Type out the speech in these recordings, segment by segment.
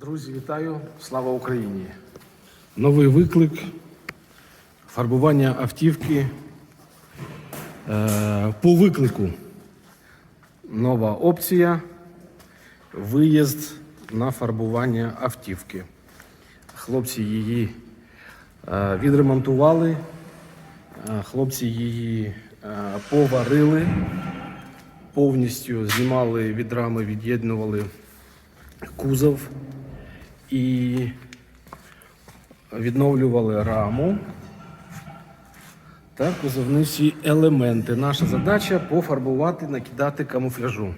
Друзі, вітаю! Слава Україні! Новий виклик фарбування автівки е, по виклику. Нова опція виїзд на фарбування автівки. Хлопці її е, відремонтували, е, хлопці її поварили, повністю знімали від рами, від'єднували кузов і відновлювали раму та кузовні всі елементи. Наша задача пофарбувати, накидати камуфляжу.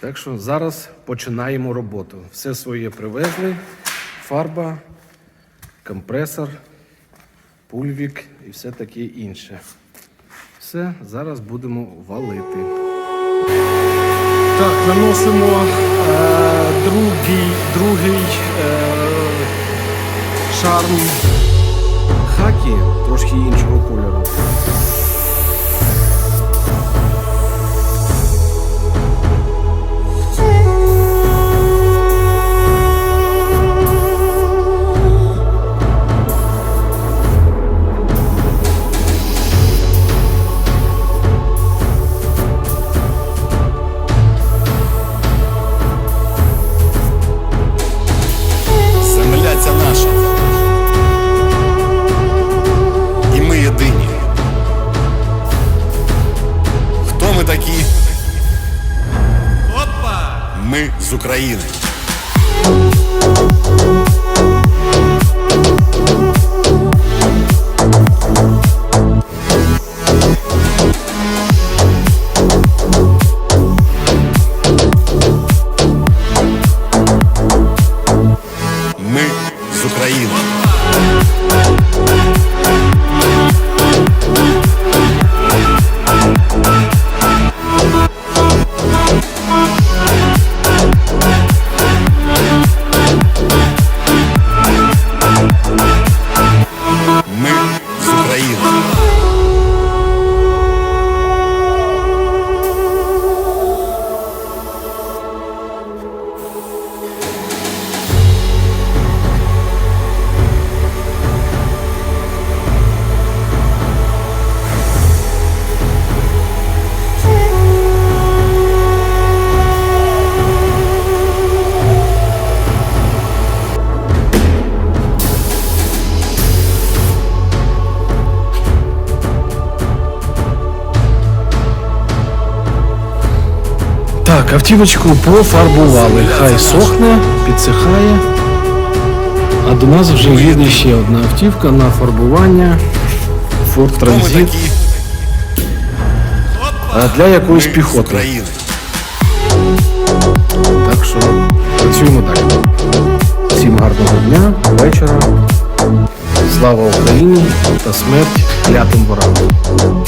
Так що зараз починаємо роботу. Все своє привезли, фарба, компресор, пульвік і все таке інше. Все, зараз будемо валити. Так, наносимо е, другий, другий е, шарм хакі, трошки іншого кольору. Ми з України. Ми з України. Так, автівочку пофарбували. Хай сохне, підсихає. А до нас вже їде ще одна автівка на фарбування Ford Transit а для якоїсь піхоти. Так що працюємо далі. Всім гарного дня, вечора. Слава Україні та смерть клятим ворогам.